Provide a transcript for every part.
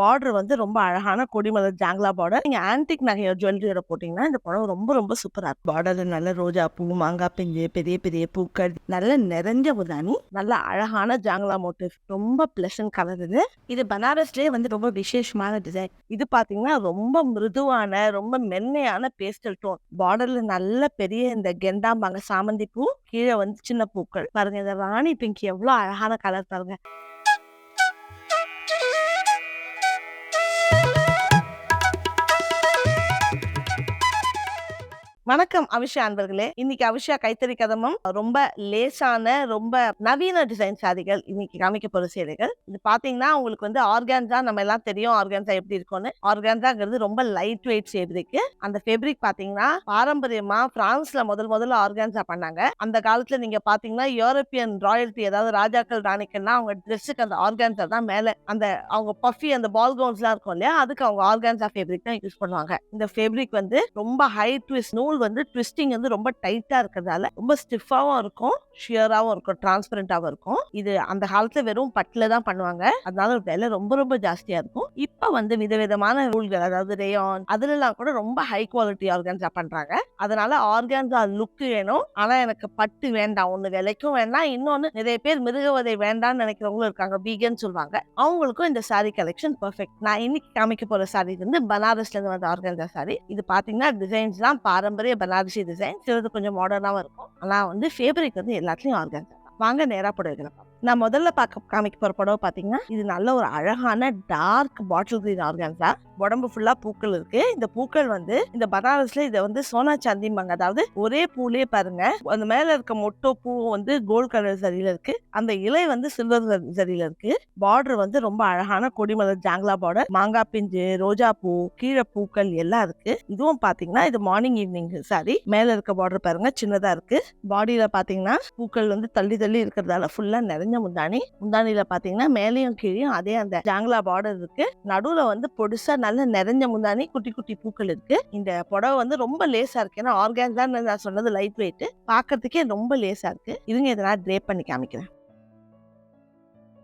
Border வந்து ரொம்ப அழகான கொடிமலர் ஜாங்லா பார்டர் நீங்க ஆன்டிக் நகைய ஜுவல்லரியோட போட்டீங்கன்னா இந்த புடவை ரொம்ப ரொம்ப சூப்பரா இருக்கும். பார்டர்ல நல்ல ரோஜா பூ மாங்காய் பிஞ்சு பெரிய பெரிய பூக்கள் நல்ல நிறைஞ்ச உதானி நல்ல அழகான ஜாங்லா மோட்டிவ் ரொம்ப பிளசன்ட் கலர் இது. இது பனாரஸ்லயே வந்து ரொம்ப விசேஷமான டிசைன் இது பாத்தீங்கன்னா ரொம்ப மிருதுவான ரொம்ப மென்மையான பேஸ்டல் டோன் பார்டர்ல நல்ல பெரிய இந்த கெண்டாம்பாங்க சாமந்தி பூ கீழே வந்து சின்ன பூக்கள். பாருங்க இந்த ராணி பிங்க் எவ்வளவு அழகான கலர் பாருங்க. வணக்கம் அவிஷா அன்பர்களே. இன்னைக்கு அவிஷா கைத்தறி கதமும் ரொம்ப லேசான ரொம்ப நவீன டிசைன் சாரிகள் இன்னைக்கு காமிக்க போற சேலைகள். இது பாத்தீங்கன்னா உங்களுக்கு வந்து ஆர்கான்ஸா நம்ம எல்லாம் தெரியும் ஆர்கான்ஸா எப்படி இருக்கும்னு. ஆர்கான்ஸாங்கிறது ரொம்ப லைட் வெயிட் ஃபேப்ரிக் அந்த ஃபேப்ரிக் பாத்தீங்கன்னா பாரம்பரியமா பிரான்ஸ்ல முதல் முதல்ல ஆர்கான்ஸா பண்ணாங்க. அந்த காலத்துல நீங்க பாத்தீங்கன்னா யூரோப்பியன் ராயல்டி அதாவது ராஜாக்கள் ராணிக்கள்னா அவங்க ட்ரெஸ்ஸுக்கு அந்த ஆர்கான்ஸா தான் மேல அந்த அவங்க பஃபி அந்த பால் கவுன்ஸ் எல்லாம் இருக்கும் இல்லையா அதுக்கு அவங்க ஆர்கான்ஸா ஃபேப்ரிக் தான் யூஸ் பண்ணுவாங்க. இந்த ஃபேப்ரிக் வந்து ரொம்ப ஹை ட்விஸ்ட் நூல் வந்து ட்விஸ்டிங் வந்து ரொம்ப டைட்டா இருக்கிறதால ரொம்ப ஸ்டிஃபாகவும் இருக்கும் ஷியராகவும் இருக்கும் டிரான்ஸ்பரண்டாகவும் இருக்கும். இது அந்த காலத்தில் வெறும் பட்டில் தான் பண்ணுவாங்க. அதனால விலை ரொம்ப ரொம்ப ஜாஸ்தியா இருக்கும். இப்போ வந்து விதவிதமான நூல்கள் அதாவது ரேயான் அதுலலாம் கூட ரொம்ப ஹை குவாலிட்டி ஆர்கான்ஸா பண்றாங்க. அதனால ஆர்கான்ஸா லுக் வேணும். ஆனால் எனக்கு பட்டு வேண்டாம். ஒன்று விலைக்கும் வேண்டாம். இன்னொன்னு நிறைய பேர் மிருகவதை வேண்டாம்னு நினைக்கிறவங்களும் இருக்காங்க. பீகன் சொல்லுவாங்க. அவங்களுக்கும் இந்த சாரி கலெக்ஷன் பர்ஃபெக்ட் நான் இன்னைக்கு காமிக்க போற சாரி வந்து பனாரஸ்ல இருந்து வந்த ஆர்கான்ஸா சாரி இது பார்த்தீங்கன்னா டிசைன்ஸ் தான் பாரம்பரிய பனாரசி டிசைன் சிலது கொஞ்சம் மாடர்னாகவும் இருக்கும். ஆனால் வந்து ஃபேப்ரிக் வந்து எல்லாத்துலேயும் ஆர்கான்ஸா வாங்க நேராக புடவைகளை நான் முதல்ல பார்க்க காமிக்க போகிற புடவை பார்த்தீங்கன்னா இது நல்ல ஒரு அழகான டார்க் பாட்டில் கிரீன் ஆர்கான்ஸா உடம்பு ஃபுல்லா பூக்கள் இருக்கு. இந்த பூக்கள் வந்து இந்த பனாரஸ்ல இதை வந்து சோனா சாந்திம்பாங்க. அதாவது ஒரே பூலே பாருங்க. அந்த மேல இருக்க மொட்டோ பூ வந்து கோல்ட் கலர் சரியில இருக்கு. அந்த இலை வந்து சில்வர் சரியில இருக்கு. பார்டர் வந்து ரொம்ப அழகான கொடிமலர் ஜாங்லா பார்டர் மாங்காய் பிஞ்சு ரோஜா பூ கீழே பூக்கள் எல்லாம் இருக்கு. இதுவும் பாத்தீங்கன்னா இது மார்னிங் ஈவினிங் சாரி மேல இருக்க பார்டர் பாருங்க சின்னதா இருக்கு. பாடியில பாத்தீங்கன்னா பூக்கள் வந்து தள்ளி தள்ளி இருக்கிறதால ஃபுல்லா நிறைஞ்ச முந்தானி முந்தானியில பாத்தீங்கன்னா மேலையும் கீழே அதே அந்த ஜாங்லா பார்டர் இருக்கு. நடுவுல வந்து பொடிசா நல்ல நிறைஞ்ச முந்தானி குட்டி குட்டி பூக்கள் இருக்கு. இந்த புடவை வந்து ரொம்ப லேசா இருக்கு. ஏன்னா ஆர்கான் தான் நான் சொன்னது லைட் வெயிட் பாக்குறதுக்கே ரொம்ப லேசா இருக்கு. இதுங்க இதை நான் ட்ரேப் பண்ணி காமிக்கிறேன்.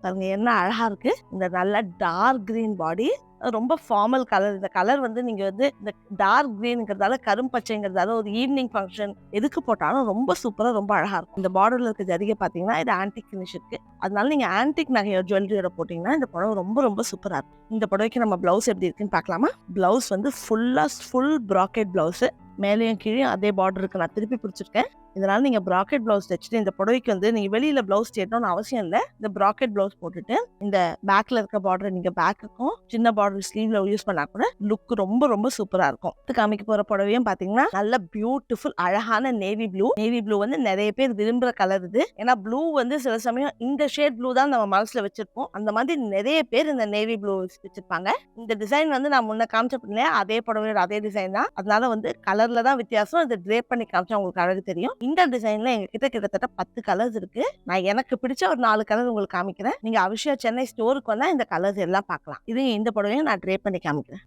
பாருங்க என்ன அழகா இருக்கு. இந்த நல்ல டார்க் கிரீன் பாடி ரொம்ப ஃபார்மல் கலர் இந்த கலர் வந்து நீங்கள் வந்து இந்த டார்க் க்ரீனுங்கிறதால கரும்பச்சைங்கிறதால ஒரு ஈவினிங் ஃபங்க்ஷன் எதுக்கு போட்டாலும் ரொம்ப சூப்பராக ரொம்ப அழகாக இருக்கும். இந்த பார்டரில் இருக்க ஜரிகை பார்த்தீங்கன்னா இது ஆன்டிக் ஃபினிஷ் இருக்குது அதனால நீங்கள் ஆன்டிக் நகையோட ஜுவல்லரியோட போட்டிங்கன்னா இந்த புடவை ரொம்ப ரொம்ப சூப்பராக இருக்கும். இந்த புடவைக்கு நம்ம ப்ளவுஸ் எப்படி இருக்குன்னு பார்க்கலாமா ப்ளவுஸ் வந்து ஃபுல்லாக ஃபுல் ப்ராக்கெட் ப்ளவுஸு மேலேயும் கீழே அதே பார்டர் இருக்கு நான் திருப்பி பிடிச்சிருக்கேன். இதனால் நீங்கள் ப்ராக்கெட் ப்ளவுஸ் தைச்சிட்டு இந்த புடவைக்கு வந்து நீங்கள் வெளியில் ப்ளவுஸ் தேட்டணும்னு அவசியம் இல்லை. இந்த ப்ராக்கெட் ப்ளவுஸ் போட்டுட்டு இந்த பேக்கில் இருக்க பார்டர் நீங்கள் பேக்குக்கும் சின்ன பார்டர் ஸ்லீவ்ல யூஸ் பண்ணால் கூட லுக் ரொம்ப ரொம்ப சூப்பராக இருக்கும். இது காமிக்க போகிற புடவையும் பார்த்தீங்கன்னா நல்ல பியூட்டிஃபுல் அழகான நேவி ப்ளூ நேவி ப்ளூ வந்து நிறைய பேர் விரும்புகிற கலர் இது. ஏன்னா ப்ளூ வந்து சில சமயம் இந்த ஷேட் ப்ளூ தான் நம்ம மனசில் வச்சிருப்போம். அந்த மாதிரி நிறைய பேர் இந்த நேவி ப்ளூ வச்சிருப்பாங்க. இந்த டிசைன் வந்து நான் முன்ன காமிச்ச இல்லையா அதே புடவையோட அதே டிசைன் தான். அதனால வந்து கலர்ல தான் வித்தியாசம். இதை ட்ரேப் பண்ணி காமிச்சா உங்களுக்கு அழகு தெரியும். இந்த டிசைன்ல எங்க கிட்ட கிட்டத்தட்ட பத்து கலர்ஸ் இருக்கு. நான் எனக்கு பிடிச்ச ஒரு நாலு கலர் உங்களுக்கு காமிக்கிறேன். நீங்க அவசியம் சென்னை ஸ்டோருக்கு வந்தா இந்த கலர்ஸ் எல்லாம் பார்க்கலாம். இதையும் இந்த புடவையும் நான் ட்ரே பண்ணி காமிக்கிறேன்.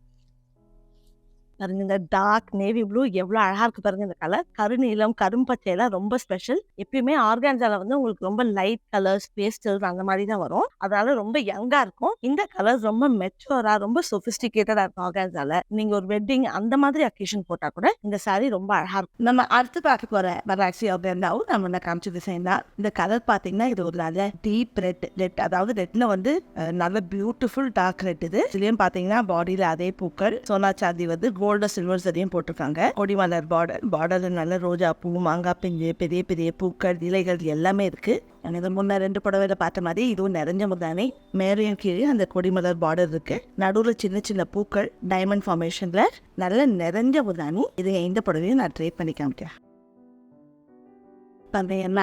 பாருங்க இந்த டார்க் நேவி ப்ளூ எவ்வளோ அழகாக இருக்கு பாருங்க இந்த கலர் கருநீலம் கரும்பச்சை எல்லாம் ரொம்ப ஸ்பெஷல் எப்பயுமே ஆர்கான்ஸால வந்து உங்களுக்கு ரொம்ப லைட் கலர்ஸ் பேஸ்டல்ஸ் அந்த மாதிரி தான் வரும். அதனால ரொம்ப யங்காக இருக்கும். இந்த கலர்ஸ் ரொம்ப மெச்சூரா ரொம்ப சொபிஸ்டிகேட்டடா இருக்கும் ஆர்கான்ஸால நீங்க ஒரு வெட்டிங் அந்த மாதிரி அக்கேஷன் போட்டா கூட இந்த சாரி ரொம்ப அழகா இருக்கும். நம்ம அடுத்து பார்க்க போற பராக்சி ஆர்கான்ஸாவும் நம்ம என்ன காமிச்ச டிசைன் தான். இந்த கலர் பாத்தீங்கன்னா இது ஒரு நல்ல டீப் ரெட் ரெட் அதாவது ரெட்ல வந்து நல்ல பியூட்டிஃபுல் டார்க் ரெட் இது. இதுலயும் பாத்தீங்கன்னா பாடியில அதே பூக்கள். சோனா சாந்தி வந்து கோல்டு சில்வர் சரியும் போட்டிருக்காங்க. கொடிமலர் பார்டர் பார்டர் நல்ல ரோஜா பூ மாங்காய் பிஞ்சு பெரிய பெரிய பூக்கள் இலைகள் எல்லாமே இருக்கு. நான் இது முன்ன ரெண்டு புடவையில பார்த்த மாதிரி இதுவும் நிறைஞ்ச முதானே மேலையும் கீழே அந்த கொடிமலர் பார்டர் இருக்கு. நடுவுல சின்ன சின்ன பூக்கள் டைமண்ட் ஃபார்மேஷன்ல நல்ல நிறைஞ்ச முதானி இது எந்த புடவையும் நான் ட்ரை பண்ணி காமிக்கிறேன். பாருங்க என்ன?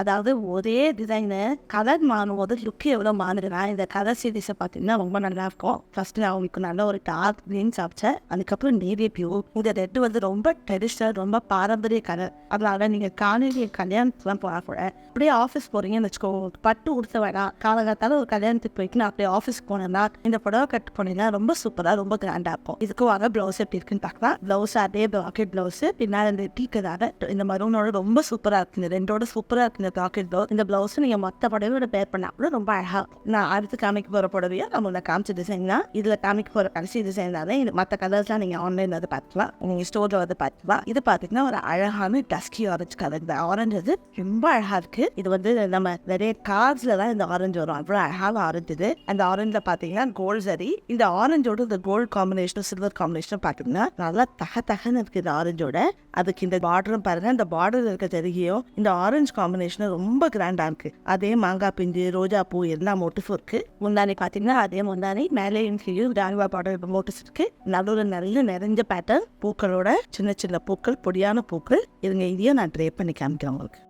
அதாவது ஒரே டிசைனு கலர் மாறும்போது லுக் எவ்வளோ மாறுதுன்னா இந்த கலர் சீரீஸை பார்த்தீங்கன்னா ரொம்ப நல்லா இருக்கும். ஃபர்ஸ்ட் நான் உங்களுக்கு நல்ல ஒரு டார்க் க்ரீன் சாப்பிட்டேன். அதுக்கப்புறம் நேவி பியூ இந்த ரெட் வந்து ரொம்ப ட்ரெடிஷ்னல் ரொம்ப பாரம்பரிய கலர் அதனால நீங்க காலையில் கல்யாணத்துக்குலாம் போக கூட அப்படியே ஆஃபீஸ் போறீங்கன்னு வச்சுக்கோங்க பட்டு உடுத்த வேணாம். காலகாத்தால ஒரு கல்யாணத்துக்கு போய்க்கு நான் அப்படியே ஆஃபீஸ்க்கு போனேன்னா இந்த புடவை கட்டு போனீங்கன்னா ரொம்ப சூப்பரா ரொம்ப கிராண்டா இருக்கும். இதுக்கு வர ப்ளவுஸ் எப்படி இருக்குன்னு பார்க்கலாம். ப்ளவுஸ் அதே பாக்கெட் ப்ளவுஸ் பின்னாடி இந்த டீக்கதால இந்த மருனோட ரொம்ப சூப்பராக சூப்பராக இருக்கு ரெண்டோட சூப்பரா இருக்கு இந்த பாக்கெட் ப்ளவுஸ் இந்த ப்ளவுஸ் நீங்க மொத்த புடவையோட பேர் பண்ணா கூட ரொம்ப அழகா நான் அடுத்து காமிக்க போற புடவையா நம்ம இந்த காமிச்ச டிசைன் தான். இதுல காமிக்க போற கடைசி டிசைன் தானே. இது மற்ற கலர்ஸ்லாம் நீங்க ஆன்லைன்ல வந்து பார்த்துக்கலாம். நீங்க ஸ்டோரில் வந்து பார்த்துக்கலாம். இது பாத்தீங்கன்னா ஒரு அழகான டஸ்கி ஆரஞ்சு கலர் இந்த ஆரஞ்சு அது ரொம்ப அழகா இருக்கு. இது வந்து நம்ம நிறைய கார்ஸில் தான் இந்த ஆரஞ்சு வரும். அவ்வளோ அழகாக ஆரஞ்சு இது. அந்த ஆரஞ்சுல பாத்தீங்கன்னா கோல்ட் சரி. இந்த ஆரஞ்சோட இந்த கோல்டு காம்பினேஷனும் சில்வர் காம்பினேஷனும் பார்த்தீங்கன்னா நல்லா தக தகன்னு இருக்குது இந்த ஆரஞ்சோட அதுக்கு இந்த பார்டரும் பாருங்கள் இந்த பார்டர் இருக்க தெரியும் இந்த ஆரஞ்சு காம்பினேஷன் ரொம்ப கிராண்டா இருக்கு. அதே மாங்காய் பிஞ்சு ரோஜா பூ எல்லா மோட்டிஃபும் இருக்கு. முந்தானி பாத்தீங்கன்னா அதே முந்தானி மேலே கீழே டான்வா பாடல் மோட்டிவ்ஸ் இருக்கு. நடுவில் நல்ல நிறைஞ்ச பேட்டர்ன் பூக்களோட சின்ன சின்ன பூக்கள் பொடியான பூக்கள். இதுங்க இதையும் நான் ட்ரே பண்ணி காமிக்கிறேன் உங்களுக்கு.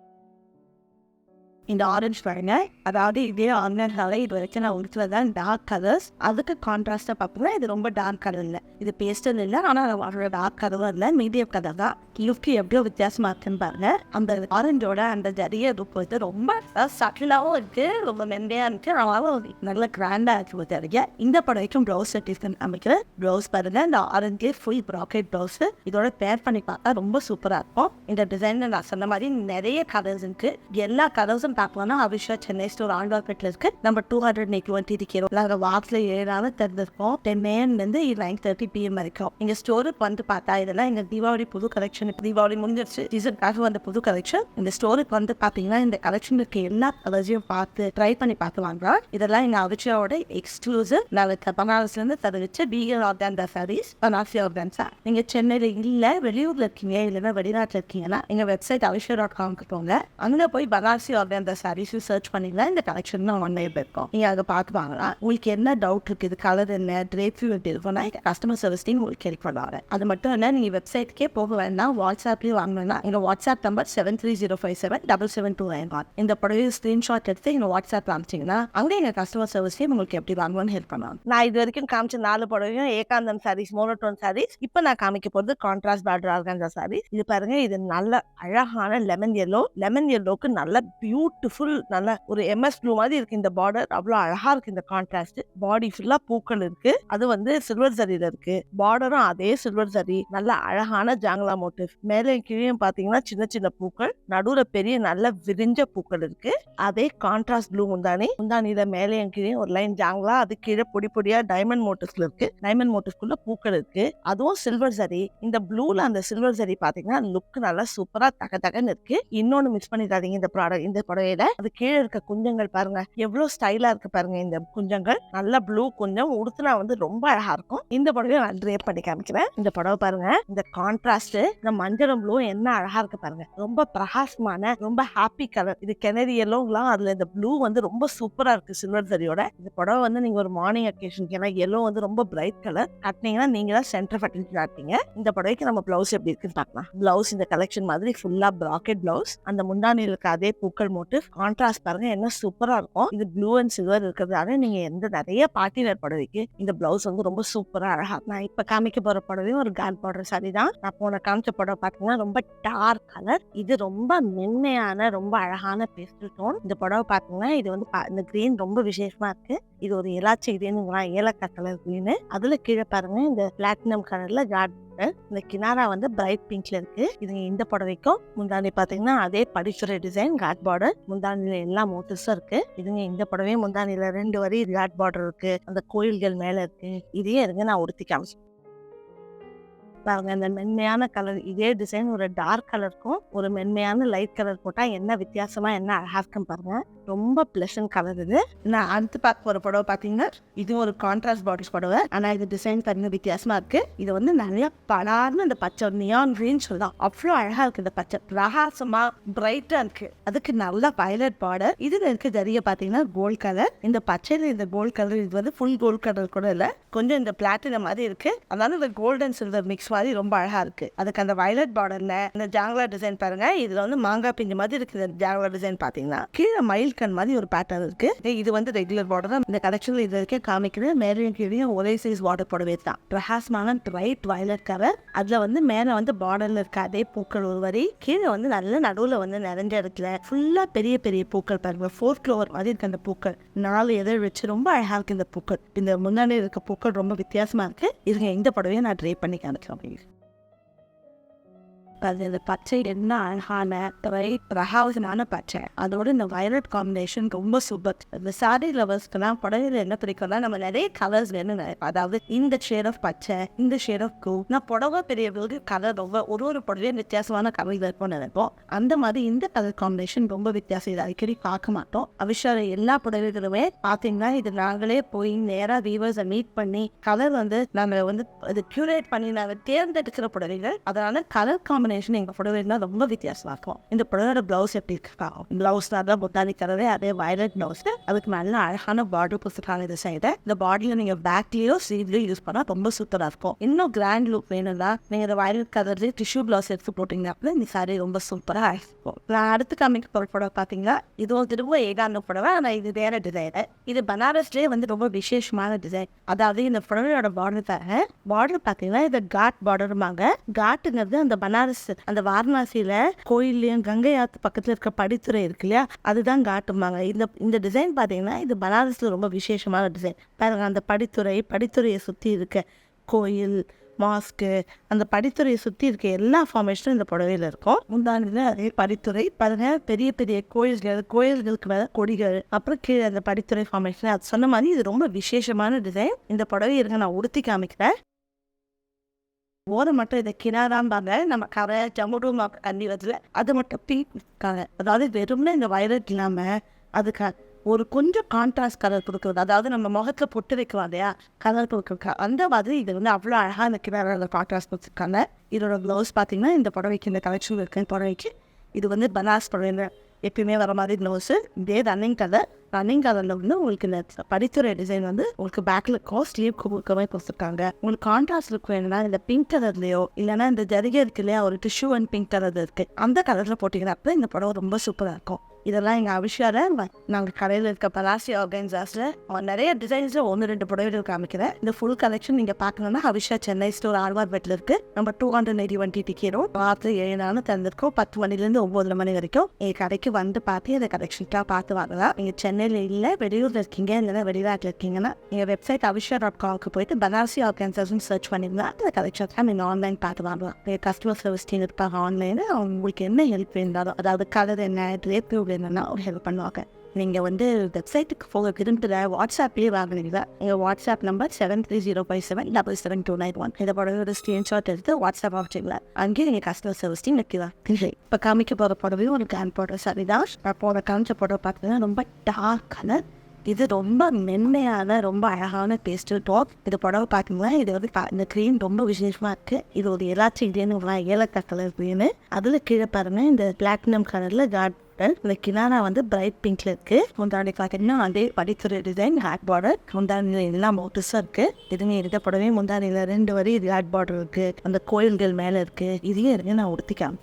இந்த ஆரஞ்சு பாருங்க அதாவது இதே ஆரஞ்சால இது வரைக்கும் நான் உடுத்துல தான் டார்க் கலர்ஸ் அதுக்கு கான்ட்ராஸ்டாக பார்ப்போம்னா இது ரொம்ப டார்க் கலர் இல்லை. இது பேஸ்டல் இல்லை ஆனால் அதோட டார்க் கலரும் இல்லை மீடியம் கலர் தான். லுக்கு எப்படியோ வித்தியாசமா இருக்குன்னு பாருங்க. அந்த ஆரஞ்சோட அந்த ஜரிய லுக் வந்து ரொம்ப சட்டிலாகவும் இருக்கு ரொம்ப மென்மையா இருக்கு அதனால நல்ல கிராண்டா இருக்கு ஒரு இந்த படைக்கும் ப்ளவுஸ் டிஃபன் அமைக்கிற ப்ளவுஸ் பாருங்க இந்த ஆரஞ்சு ஃபுல் ப்ராக்கெட் ப்ளவுஸ் இதோட பேர் பண்ணி பார்த்தா ரொம்ப சூப்பரா இருக்கும். இந்த டிசைன்ல நான் சொன்ன மாதிரி நிறைய கலர்ஸ் இருக்கு. எல்லா கலர்ஸும் பார்க்கலாம்னா அபிஷா சென்னை ஸ்டோர் ஆண்டார்பேட்டில் இருக்கு. நம்ம டூ ஹண்ட்ரட் நெக் டுவெண்ட்டி இருக்கிறோம். நாங்கள் வாக்ஸில் ஏழு நாள் திறந்திருக்கோம். டென் ஏஎம்லேருந்து நைன் தேர்ட்டி பிஎம் வரைக்கும். எங்கள் ஸ்டோருக்கு வந்து பார்த்தா இதெல்லாம் எங்கள் தீபாவளி புது கலெக்ஷன் தீபாவளி முடிஞ்சிருச்சு. சீசனுக்காக வந்த புது கலெக்ஷன் இந்த ஸ்டோருக்கு வந்து பார்த்தீங்கன்னா இந்த கலெக்ஷன் இருக்க எல்லா கலர்ஸையும் பார்த்து ட்ரை பண்ணி பார்த்து வாங்குறோம். இதெல்லாம் எங்கள் அபிஷாவோட எக்ஸ்க்ளூசிவ் நாங்கள் பனாரஸ்லேருந்து தருவிச்சு பிஎல் ஆர்கான்டா சாரீஸ் பனாசி ஆர்கான்ஸா நீங்கள் சென்னையில் இல்லை வெளியூரில் இருக்கீங்க இல்லைன்னா வெளிநாட்டில் இருக்கீங்கன்னா எங்கள் வெப்சைட் அபிஷா டாட் காம்க்கு போங்க. அங்கே போய் பனாரசி ஆர்கான் அந்த சாரீஸும் சர்ச் பண்ணீங்கன்னா இந்த கலெக்ஷன் தான் ஒன் இருக்கும் நீங்கள் அதை பார்த்து வாங்கலாம். உங்களுக்கு என்ன டவுட் இருக்குது கலர் என்ன ட்ரேப்யூ எப்படி இருக்கும்னா கஸ்டமர் சர்வீஸ் டீம் உங்களுக்கு ஹெல்ப் பண்ணுவாங்க. அது மட்டும் இல்லை நீங்கள் வெப்சைட்க்கே போக வேண்டாம் வாட்ஸ்அப்லேயும் வாங்கணும்னா எங்கள் WhatsApp number seven three zero five seven double seven two nine one இந்த புடவை ஸ்க்ரீன்ஷாட் எடுத்து எங்கள் வாட்ஸ்அப் காமிச்சிங்கன்னா அங்கே எங்கள் கஸ்டமர் சர்வீஸ் டீம் உங்களுக்கு எப்படி வாங்கணும்னு ஹெல்ப் பண்ணுவாங்க. நான் இது வரைக்கும் காமிச்ச நாலு புடவையும் ஏகாந்தம் சாரீஸ் மோனோட்டோன் சாரீஸ் இப்போ நான் காமிக்க போகிறது கான்ட்ராஸ்ட் பார்டர் ஆர்கான்சா சாரீஸ் இது பாருங்க இது நல்ல அழகான லெமன் எல்லோ லெமன் எல்லோக்கு நல்ல பியூட்டிஃபுல் நல்ல ஒரு எம்எஸ் ப்ளூ மாதிரி இருக்கு இந்த பார்டர் அவ்வளோ அழகா இருக்கு இந்த கான்ட்ராஸ்ட் பாடி ஃபுல்லா பூக்கள் இருக்கு. அது வந்து சில்வர் சரியில இருக்கு. பார்டரும் அதே சில்வர் சரி நல்ல அழகான ஜாங்லா மோட்டிவ் மேலே கீழே பாத்தீங்கன்னா சின்ன சின்ன பூக்கள். நடுவுல பெரிய நல்ல விரிஞ்ச பூக்கள் இருக்கு. அதே கான்ட்ராஸ்ட் ப்ளூ முந்தானி. முந்தானியில மேலே கீழே ஒரு லைன் ஜாங்லா அது கீழே பொடி பொடியா டைமண்ட் மோட்டிவ்ஸ்ல இருக்கு. டைமண்ட் மோட்டிவ்ஸ்குள்ள பூக்கள் இருக்கு. அதுவும் சில்வர் சரி இந்த ப்ளூல அந்த சில்வர் சரி பாத்தீங்கன்னா லுக் நல்லா சூப்பரா தக தகன்னு இருக்கு. இன்னொன்னு மிஸ் பண்ணிடாதீங்க இந்த ப்ராடக்ட் இந்த புடவையில அது கீழே இருக்க குஞ்சங்கள் பாருங்க. எவ்வளவு ஸ்டைலா இருக்கு பாருங்க இந்த குஞ்சங்கள். நல்ல ப்ளூ குஞ்சம். உடுத்துனா வந்து ரொம்ப அழகா இருக்கும். இந்த புடவையை நான் ட்ரேப் பண்ணி காமிக்கிறேன். இந்த புடவை பாருங்க. இந்த கான்ட்ராஸ்ட் இந்த மஞ்சளும் ப்ளூ என்ன அழகா இருக்கு பாருங்க. ரொம்ப பிரகாசமான ரொம்ப ஹாப்பி கலர் இது கிணறு எல்லோங்களாம் அதுல இந்த ப்ளூ வந்து ரொம்ப சூப்பரா இருக்கு சில்வர் சரியோட. இந்த புடவை வந்து நீங்க ஒரு மார்னிங் அக்கேஷனுக்கு ஏன்னா எல்லோ வந்து ரொம்ப பிரைட் கலர் கட்டினீங்கன்னா நீங்க தான் சென்டர் ஃபட்டிங் காட்டிங்க இந்த புடவைக்கு நம்ம பிளவுஸ் எப்படி இருக்குன்னு பார்க்கலாம். பிளவுஸ் இந்த கலெக்ஷன் மாதிரி ஃபுல்லா ப்ராக்கெட் பிளவுஸ் அந்த முந்தானியில் இருக்க அதே பூக்கள் போட்டு கான்ட்ராஸ்ட் பாருங்க என்ன சூப்பரா இருக்கும். இது ப்ளூ அண்ட் சில்வர் இருக்கிறதால நீங்க எந்த நிறைய பார்ட்டி வேர் புடவைக்கு இந்த பிளவுஸ் வந்து ரொம்ப சூப்பரா அழகா நான் இப்ப காமிக்க போற புடவையும் ஒரு கால் பார்டர் சாரி தான். நான் போன காமிச்ச புடவை பார்த்தீங்கன்னா ரொம்ப டார்க் கலர் இது ரொம்ப மென்மையான ரொம்ப அழகான பேஸ்டல் டோன் இந்த புடவை பாத்தீங்கன்னா இது வந்து பா- இந்த கிரீன் ரொம்ப விசேஷமா இருக்கு. இது ஒரு இலாச்சி கிரீனுங்களா ஏலக்காய் கலர் கிரீனு அதுல கீழே பாருங்க இந்த பிளாட்டினம் கலர்ல கார்ட் இந்த கினாரா வந்து பிரைட் பிங்க்ல இருக்கு. இது இந்த புடவைக்கும் முந்தானி பாத்தீங்கன்னா அதே படிச்சுரை டிசைன் காட் பார்டர் முந்தானில எல்லா மோட்டிவ்ஸும் இருக்கு. இதுங்க இந்த புடவையும் முந்தானில ரெண்டு வரி காட் பார்டர் இருக்கு. அந்த கோயில்கள் மேல இருக்கு. இதையே இருங்க நான் உடுத்தி காமிச்சேன் பாருங்க அந்த மென்மையான கலர் இதே டிசைன் ஒரு டார்க் கலருக்கும் ஒரு மென்மையான லைட் கலர் போட்டா என்ன வித்தியாசமா என்ன அழகா இருக்கும் பாருங்க. ரொம்ப ப்ளஷன் கலர் இது. நான் அடுத்து பார்க்க போற புடவை பாத்தீங்கன்னா இது ஒரு கான்ட்ராஸ்ட் பாடிஸ் புடவை. ஆனா இது டிசைன் பார்த்தீங்கன்னா வித்தியாசமா இருக்கு. இது வந்து நிறைய பலார்னு அந்த பச்சை நியான் ரேஞ்ச் சொல்லலாம் அவ்வளோ அழகா இருக்கு இந்த பச்சை. பிரகாசமா பிரைட்டா இருக்கு. அதுக்கு நல்ல வயலட் பார்டர் இதுல இருக்க ஜரிய பாத்தீங்கன்னா கோல்ட் கலர் இந்த பச்சையில இந்த கோல்ட் கலர் இது வந்து ஃபுல் கோல்ட் கலர் கூட இல்ல. கொஞ்சம் இந்த பிளாட்டினம் மாதிரி இருக்கு. அதனால இந்த கோல்டன் சில்வர் மிக்ஸ் மாதிரி ரொம்ப அழகா இருக்கு. அதுக்கு அந்த வயலட் பார்டர்ல இந்த ஜாங்லா டிசைன் பாருங்க. இதுல வந்து மாங்காய் பிஞ்சு மாதிரி இருக்கு இந்த ஜாங்லா டிசைன் பாத்தீங்கன்னா கீழே மயில் கண் மாதிரி ஒரு பேட்டர்ன் இருக்கு. இது வந்து ரெகுலர் பார்டர் இந்த கலெக்ஷன்ல இது வரைக்கும் காமிக்கிறது மேலையும் கீழே ஒரே சைஸ் வாட்டர் போடவே தான். பிரகாசமான பிரைட் வயலட் கலர் அதுல வந்து மேல வந்து பார்டர்ல இருக்க அதே பூக்கள் ஒரு வரி கீழே வந்து நல்ல நடுவுல வந்து நிறைஞ்ச இடத்துல ஃபுல்லா பெரிய பெரிய பூக்கள் பாருங்க. ஃபோர் ஃப்ளவர் மாதிரி இருக்க அந்த பூக்கள். நாலு எதிர் வச்சு ரொம்ப அழகா இருக்கு இந்த பூக்கள். இந்த முன்னாடி இருக்க பூக்கள் ரொம்ப வித்தியாசமா இருக்கு. இதுங்க எந்த படவையும் நான் ட்ரை பண்ணி காமிக்கிறேன். அப்படின்னு அது இந்த பச்சை என்ன அழகான ரைட் பிரகாசமான பச்சை. அதோட இந்த வயலட் காம்பினேஷன் ரொம்ப சூப்பர் இந்த சாரி லவர்ஸ்க்குலாம் புடவையில் என்ன பிடிக்கும்னா நம்ம நிறைய கலர்ஸ் வேணும் அதாவது இந்த ஷேட் ஆஃப் பச்சை இந்த ஷேட் ஆஃப் க்ரூ நான் புடவை பெரியவர்களுக்கு கலர் ரொம்ப ஒரு ஒரு புடவையும் வித்தியாசமான கலர் இருக்கும்னு நினைப்போம். அந்த மாதிரி இந்த கலர் காம்பினேஷன் ரொம்ப வித்தியாசம். இது அடிக்கடி பார்க்க மாட்டோம். அவிஷால எல்லா புடவைகளுமே பார்த்தீங்கன்னா இது நாங்களே போய் நேராக வீவர்ஸை மீட் பண்ணி கலர் வந்து நாங்கள் வந்து இது கியூரேட் பண்ணி நாங்கள் தேர்ந்தெடுக்கிற புடவைகள். அதனால கலர் காம்பினேஷன் எங்கள் புடவைலாம் ரொம்ப வித்தியாசமாக இருக்கும். இந்த புடவையோட ப்ளவுஸ் எப்படி இருக்கா? ப்ளவுஸ் தான் பொட்டானி கலரே அதே வயலட் ப்ளவுஸ் அதுக்கு நல்ல அழகான பார்டர் கொடுத்துருக்காங்க இது சைடு இந்த பாடியில் நீங்கள் பேக்லேயோ சீட்லயோ யூஸ் பண்ணால் ரொம்ப சூப்பராக இருக்கும். இன்னும் கிராண்ட் லுக் வேணும்னா நீங்கள் இந்த வயலட் கலர் டிஷ்யூ ப்ளவுஸ் எடுத்து போட்டிங்கன்னா இந்த சாரி ரொம்ப சூப்பராக இருக்கும். நான் அடுத்து காமிக்க போகிற புடவை பார்த்தீங்கன்னா இதுவும் திரும்ப ஏகாந்த புடவை ஆனால் இது வேற டிசைனு இது பனாரஸ்லேயே வந்து ரொம்ப விசேஷமான டிசைன் அதாவது இந்த புடவையோட பார்டர் தர பார்டர் பார்த்தீங்கன்னா இது காட் பார்டருமாங்க காட்டுங்கிறது அந்த பனாரஸ் அந்த வாரணாசியில் கோயில்லையும் கங்கை ஆத்து பக்கத்தில் இருக்க படித்துறை இருக்கு இல்லையா? அதுதான் காட்டுமாங்க இந்த இந்த டிசைன் பார்த்தீங்கன்னா இது பனாரஸில் ரொம்ப விசேஷமான டிசைன் பாருங்க அந்த படித்துறை படித்துறையை சுற்றி இருக்க கோயில் மாஸ்க்கு அந்த படித்துறையை சுற்றி இருக்க எல்லா ஃபார்மேஷனும் இந்த புடவையில் இருக்கும். முந்தானியில் அதே படித்துறை. பாருங்க பெரிய பெரிய கோயில்கள் கோயில்களுக்கு மேலே கொடிகள் அப்புறம் கீழே அந்த படித்துறை ஃபார்மேஷன் அது சொன்ன மாதிரி இது ரொம்ப விசேஷமான டிசைன் இந்த புடவை இருங்க நான் உடுத்தி காமிக்கிறேன். ஓரம் மட்டும் இதை கிணறாம்பாங்க நம்ம கரை ஜமுடும் தண்ணி வருதுல அது மட்டும் பீக்காங்க அதாவது வெறும்னு இந்த வயலட் இல்லாமல் அதுக்கு ஒரு கொஞ்சம் கான்ட்ராஸ்ட் கலர் கொடுக்குறது. அதாவது நம்ம முகத்தில் பொட்டு வைக்கலாம் இல்லையா? கலர் கொடுக்குறக்கா அந்த மாதிரி இது வந்து அவ்வளோ அழகாக இந்த கிணறு கான்ட்ராஸ்ட் கொடுத்துருக்காங்க. இதோட ப்ளவுஸ் பார்த்தீங்கன்னா இந்த புடவைக்கு இந்த கலெக்ஷன் இருக்கு இந்த புடவைக்கு இது வந்து பனாஸ் புடவை எப்பயுமே வர மாதிரி ப்ளவுஸு இதே ரன்னிங் கலர் ரன்னிங் கலரில் வந்து உங்களுக்கு இந்த படித்துறை டிசைன் வந்து உங்களுக்கு பேக்கில் இருக்கோ கொடுக்கவே கொடுத்துருக்காங்க. உங்களுக்கு கான்ட்ராஸ்ட் லுக் வேணும்னா இந்த பிங்க் கலர்லையோ இல்லைன்னா இந்த ஜரிகை இருக்கு இல்லையா ஒரு டிஷ்யூ அண்ட் பிங்க் கலர் இருக்குது அந்த கலரில் போட்டிங்கன்னா இந்த படம் ரொம்ப சூப்பராக இருக்கும். இதெல்லாம் எங்கள் அபிஷால நாங்கள் கடையில் இருக்க பலாசி ஆர்கனைசர்ஸில் நிறைய டிசைன்ஸில் ஒன்று ரெண்டு புடவைகள் காமிக்கிறேன். இந்த ஃபுல் கலெக்ஷன் நீங்கள் பார்க்கணும்னா அபிஷா சென்னை ஸ்டோர் ஆழ்வார் பெட்டில் இருக்குது நம்ம two hundred eighty one TT road பார்த்து ஏழு நாள் திறந்திருக்கோம். பத்து மணிலேருந்து ஒம்பது மணி வரைக்கும். எங்கள் கடைக்கு வந்து பார்த்து இந்த கலெக்ஷன்ஸ்லாம் பார்த்து வாங்கலாம். நீங்கள் சென்னையில் இல்லை வெளியூரில் இருக்கீங்க இல்லைன்னா வெளிநாட்டில் இருக்கீங்கன்னா எங்கள் வெப்சைட் அபிஷா டாட் காம்க்கு போயிட்டு பனாரசி ஆர்கனைசர்ஸ்னு சர்ச் பண்ணிங்கன்னா அந்த கலெக்ஷன்ஸ் நீங்கள் ஆன்லைன் பார்த்து வாங்கலாம். எங்கள் கஸ்டமர் சர்வீஸ் டீம் இருப்பாங்க ஆன்லைனில் அவங்களுக்கு என்ன ஹெல்ப் இருந்தாலும் அதாவது கலர் என்ன ரேட் என்னன்னா ஒரு ஹெல்ப் பண்ணுவாங்க. நீங்கள் வந்து வெப்சைட்டுக்கு போக விரும்புகிற வாட்ஸ்அப்லேயே வாங்கினீங்களா எங்கள் WhatsApp number seven three zero five seven double seven two nine one இதை படம் ஒரு ஸ்க்ரீன்ஷாட் எடுத்து வாட்ஸ்அப் ஆப்ஷனில் அங்கேயே நீங்கள் கஸ்டமர் சர்வீஸ் டீம் வைக்கலாம் இப்போ காமிக்க போகிற புடவையும் ஒரு கேன் போடுற சரி தான். நான் போன காமிச்ச புடவை பார்த்தீங்கன்னா ரொம்ப டார்க் கலர் இது ரொம்ப மென்மையான ரொம்ப அழகான பேஸ்டல் டாப் இது புடவை பார்த்தீங்கன்னா இது வந்து இந்த க்ரீம் ரொம்ப விசேஷமாக இருக்குது இது ஒரு எல்லாச்சும் இதேன்னு ஏலக்காய் கலர் க்ரீனு அதில் கீழே பாருங்கள் இந்த பிளாட்டினம் கலரில் காட் இந்த கினானா வந்து பிரைட் பிங்க்ல இருக்கு. முந்தாடி பார்த்தீங்கன்னா அதே படித்துறை டிசைன் ஹேட் பார்டர் முந்தானியில் எல்லாம் மோட்டஸாக இருக்கு. எதுவுமே எழுதப்படவே புடவை ரெண்டு வரி இது ஹேட் பார்டர் இருக்கு. அந்த கோயில்கள் மேலே இருக்கு. இதையும் இருக்கு நான் உடுத்திக்காம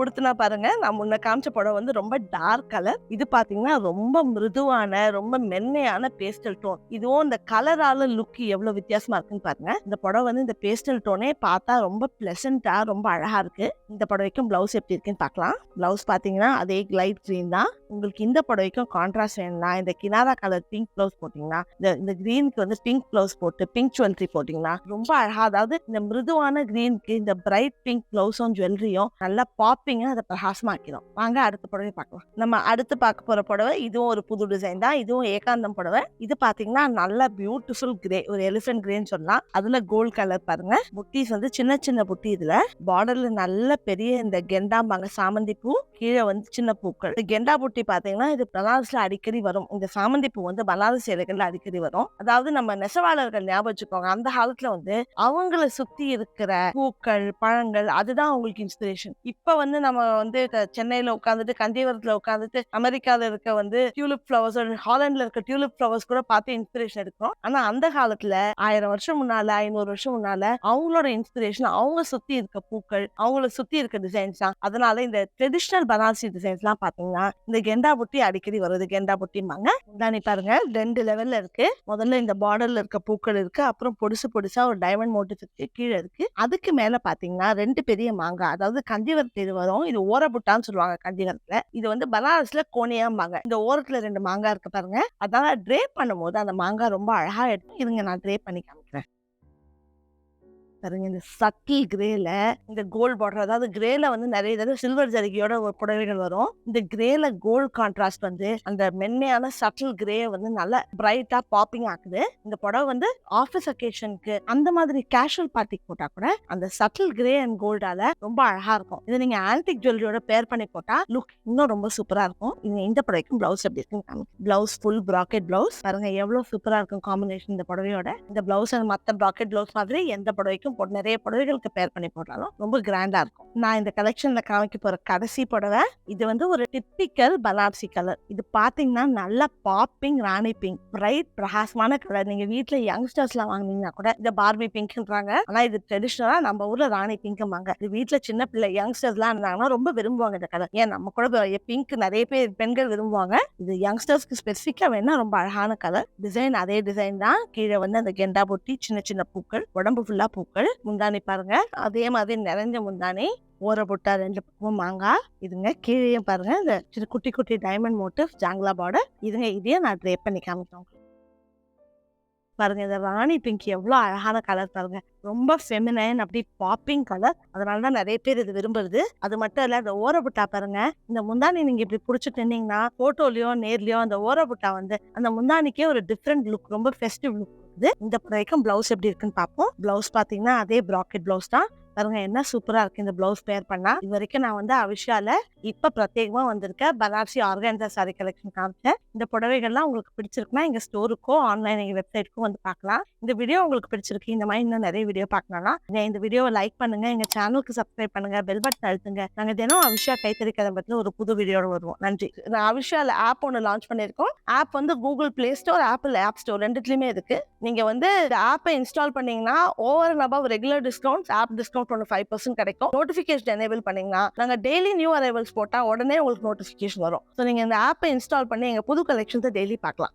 உடுத்துனா பாருங்க நான் முன்ன காமிச்ச புடவை வந்து ரொம்ப டார்க் கலர் இது பாத்தீங்கன்னா ரொம்ப மிருதுவான ரொம்ப மென்மையான பேஸ்டல் டோன் இதுவும் இந்த கலரால லுக் எவ்வளவு வித்தியாசமா இருக்குன்னு பாருங்க. இந்த புடவை வந்து இந்த பேஸ்டல் டோனே பார்த்தா ரொம்ப பிளசண்டா ரொம்ப அழகா இருக்கு. இந்த புடவைக்கும் பிளவுஸ் எப்படி இருக்குன்னு பார்க்கலாம் பிளவுஸ் பாத்தீங்கன்னா அதே கிளைட் கிரீன் தான். உங்களுக்கு இந்த புடவைக்கும் கான்ட்ராஸ்ட் வேணும்னா இந்த கினாரா கலர் பிங்க் பிளவுஸ் போட்டீங்கன்னா இந்த இந்த கிரீனுக்கு வந்து பிங்க் பிளவுஸ் போட்டு பிங்க் ஜுவல்லரி போட்டீங்கன்னா ரொம்ப அழகா அதாவது இந்த மிருதுவான கிரீனுக்கு இந்த பிரைட் பிங்க் பிளவுஸும் ஜுவல்லரியும் நல்லா பாப் பாப்பிங்க அதை பிரகாசமாக்கிடும் வாங்க அடுத்த புடவை பார்க்கலாம் நம்ம அடுத்து பார்க்க போற புடவை இதுவும் ஒரு புது டிசைன் தான். இதுவும் ஏகாந்தம் புடவை. இது பாத்தீங்கன்னா நல்ல பியூட்டிஃபுல் கிரே ஒரு எலிஃபென்ட் கிரேன்னு சொல்லலாம். அதுல கோல்ட் கலர் பாருங்க. புட்டிஸ் வந்து சின்ன சின்ன புட்டி இதுல. பார்டர்ல நல்ல பெரிய இந்த கெண்டாம்பாங்க சாமந்தி பூ. கீழே வந்து சின்ன பூக்கள். இந்த கெண்டா புட்டி பாத்தீங்கன்னா இது பனாரஸ்ல அடிக்கடி வரும். இந்த சாமந்தி பூ வந்து பனாரஸ் இலைகள்ல அடிக்கடி வரும். அதாவது நம்ம நெசவாளர்கள் ஞாபகம் வச்சுக்கோங்க அந்த காலத்துல வந்து அவங்கள சுத்தி இருக்கிற பூக்கள் பழங்கள் அதுதான் அவங்களுக்கு இன்ஸ்பிரேஷன் இப்ப வந்து நம்ம வந்து சென்னையில உட்காந்துட்டு கந்தியவரத்துல உட்காந்துட்டு அமெரிக்கால இருக்க வந்து டியூலிப் ஃபிளவர்ஸ் ஹாலண்ட்ல இருக்க டியூலிப் ஃபிளவர்ஸ் கூட பார்த்து இன்ஸ்பிரேஷன் எடுக்கிறோம். ஆனா அந்த காலத்துல ஆயிரம் வருஷம் முன்னால ஐநூறு வருஷம் முன்னால அவங்களோட இன்ஸ்பிரேஷன் அவங்க சுத்தி இருக்க பூக்கள் அவங்கள சுத்தி இருக்க டிசைன்ஸ் தான் அதனால இந்த ட்ரெடிஷ்னல் பனாரசி டிசைன்ஸ் எல்லாம் பாத்தீங்கன்னா இந்த கெண்டா புட்டி அடிக்கடி வருது. கெண்டா புட்டிம்பாங்க தானி பாருங்க ரெண்டு லெவல்ல இருக்கு. முதல்ல இந்த பார்டர்ல இருக்க பூக்கள் இருக்கு. அப்புறம் பொடிசு பொடிசா ஒரு டைமண்ட் மோட்டிவ் கீழே இருக்கு. அதுக்கு மேல பாத்தீங்கன்னா ரெண்டு பெரிய மாங்காய் அதாவது கந்திவரத்து இது வரும். இது ஓரபுட்டான்னு சொல்லுவாங்க கந்திவரத்துல இது வந்து பனாரஸ்ல கோணியாம்பாங்க இந்த ஓரத்துல ரெண்டு மாங்காய் இருக்கு பாருங்க. அதனால ட்ரே பண்ணும்போது அந்த மாங்காய் ரொம்ப அழகா எடுத்து இருங்க நான் ட்ரே பண்ணி காமிக்கிறேன். பாருங்க இந்த சட்டில் கிரேல இந்த கோல்ட் பார்டர் அதாவது கிரேல வந்து நிறைய தடவை சில்வர் ஜரிகையோட ஒரு புடவைகள் வரும். இந்த கிரேல கோல்ட் கான்ட்ராஸ்ட் வந்து அந்த மென்மையான சட்டில் கிரே வந்து நல்லா பிரைட்டா பாப்பிங் ஆக்குது. இந்த புடவை வந்து ஆஃபீஸ் அக்கேஷனுக்கு அந்த மாதிரி கேஷுவல் பார்ட்டிக்கு போட்டா கூட அந்த சட்டில் கிரே அண்ட் கோல்டால ரொம்ப அழகா இருக்கும். இதை நீங்க ஆன்டிக் ஜுவல்லரியோட பேர் பண்ணி போட்டா லுக் இன்னும் ரொம்ப சூப்பரா இருக்கும். இது இந்த புடவைக்கும் பிளவுஸ் எப்படி இருக்கு பிளவுஸ் ஃபுல் ப்ராக்கெட் பிளவுஸ் பாருங்க எவ்வளவு சூப்பரா இருக்கும் காம்பினேஷன் இந்த புடவையோட. இந்த பிளவுஸ் மத்த ப்ராக்கெட் பிளவுஸ் மாதிரி எந்த புடவைக்கும் போட்டு நிறைய புடவைகளுக்கு பேர் பண்ணி போட்டாலும் ரொம்ப கிராண்டா இருக்கும். நான் இந்த கலெக்ஷன்ல காமிக்க போற கடைசி புடவை இது வந்து ஒரு டிப்பிக்கல் பனாரசி கலர் இது பாத்தீங்கன்னா நல்ல பாப்பிங் ராணி பிங்க் பிரைட் பிரகாசமான கலர் நீங்க வீட்டில் யங்ஸ்டர்ஸ்லாம் வாங்குனீங்கன்னா கூட இந்த பார்பி பிங்க்ன்றாங்க ஆனா இது ட்ரெடிஷனலா நம்ம ஊர்ல ராணி பிங்க்மாங்க இது வீட்டில் சின்ன பிள்ளை யங்ஸ்டர்ஸ்லாம் இருந்தாங்கன்னா ரொம்ப விரும்புவாங்க இந்த கலர் ஏன் நம்ம கூட பிங்க் நிறைய பேர் பெண்கள் விரும்புவாங்க. இது யங்ஸ்டர்ஸ்க்கு ஸ்பெசிஃபிக்கா வேணா ரொம்ப அழகான கலர் டிசைன் அதே டிசைன் தான். கீழே வந்து அந்த கெண்டா பொட்டி சின்ன சின்ன பூக்கள் உடம்பு ஃபுல்லா பூக்கள். முந்தானி பாருங்க. அதே மாதிரி நிறைஞ்ச முந்தானி ஓர பொட்டா ரெண்டு பக்கமும் மாங்காய் இதுங்க கீழே பாருங்க. இந்த சிறு குட்டி குட்டி டைமண்ட் மோட்டிவ் ஜாங்லா பார்டர் இதுங்க இதையும் நான் ட்ரேப் பண்ணி காமிக்கிறேன் பாருங்க இந்த ராணி பிங்க் எவ்வளோ அழகான கலர் பாருங்க. ரொம்ப ஃபெமினைன் அப்படி பாப்பிங் கலர் அதனால தான் நிறைய பேர் இது விரும்புறது. அது மட்டும் இல்லை இந்த ஓரபுட்டா பாருங்க. இந்த முந்தானி நீங்க இப்படி பிடிச்சிட்டு இருந்தீங்கன்னா போட்டோலயோ நேர்லயோ அந்த ஓரபுட்டா வந்து அந்த முந்தானிக்கே ஒரு டிஃப்ரெண்ட் லுக் ரொம்ப ஃபெஸ்டிவ் லுக் இருக்குது இந்த புடவைக்கும் பிளவுஸ் எப்படி இருக்குன்னு பார்ப்போம். பிளவுஸ் பாத்தீங்கன்னா அதே ப்ராக்கெட் பிளவுஸ் தான். பாருங்க என்ன சூப்பரா இருக்கு இந்த பிளவுஸ் பேர் பண்ணா. இது வரைக்கும் நான் வந்து அவிஷால இப்ப பிரத்யேகமா வந்திருக்க பனாரசி ஆர்கான்சா சாரி கலெக்ஷன் காமிச்சேன். இந்த புடவைகள்லாம் உங்களுக்கு பிடிச்சிருக்குன்னா எங்க ஸ்டோருக்கோ ஆன்லைன் எங்க வெப்சைட்டுக்கும் வந்து பார்க்கலாம் இந்த வீடியோ உங்களுக்கு பிடிச்சிருக்கு இந்த மாதிரி இன்னும் நிறைய வீடியோ பார்க்கணும்னா இந்த வீடியோவை லைக் பண்ணுங்க எங்க சேனலுக்கு சப்ஸ்கிரைப் பண்ணுங்க பெல் பட்டன் அழுத்துங்க. நாங்க தினம் அவிஷா கைத்தறி கதை பத்தின ஒரு புது வீடியோட வருவோம். நன்றி. நான் அவிஷால ஆப் ஒன்று லான்ச் பண்ணியிருக்கோம். ஆப் வந்து Google Play Store Apple App Store ரெண்டுத்துலயுமே இருக்கு. நீங்க வந்து ஆப்பை இன்ஸ்டால் பண்ணீங்கன்னா over and above regular discounts app discount discount ஒன்று ஃபைவ் பர்சன்ட் கிடைக்கும். நோட்டிஃபிகேஷன் எனேபிள் பண்ணீங்கன்னா நாங்கள் டெய்லி நியூ அரைவல்ஸ் போட்டால் உடனே உங்களுக்கு நோட்டிஃபிகேஷன் வரும். ஸோ நீங்கள் இந்த ஆப்பை இன்ஸ்டால் பண்ணி எங்கள் புது கலெக்ஷன்ஸை டெய்லி பார்க்கலாம்.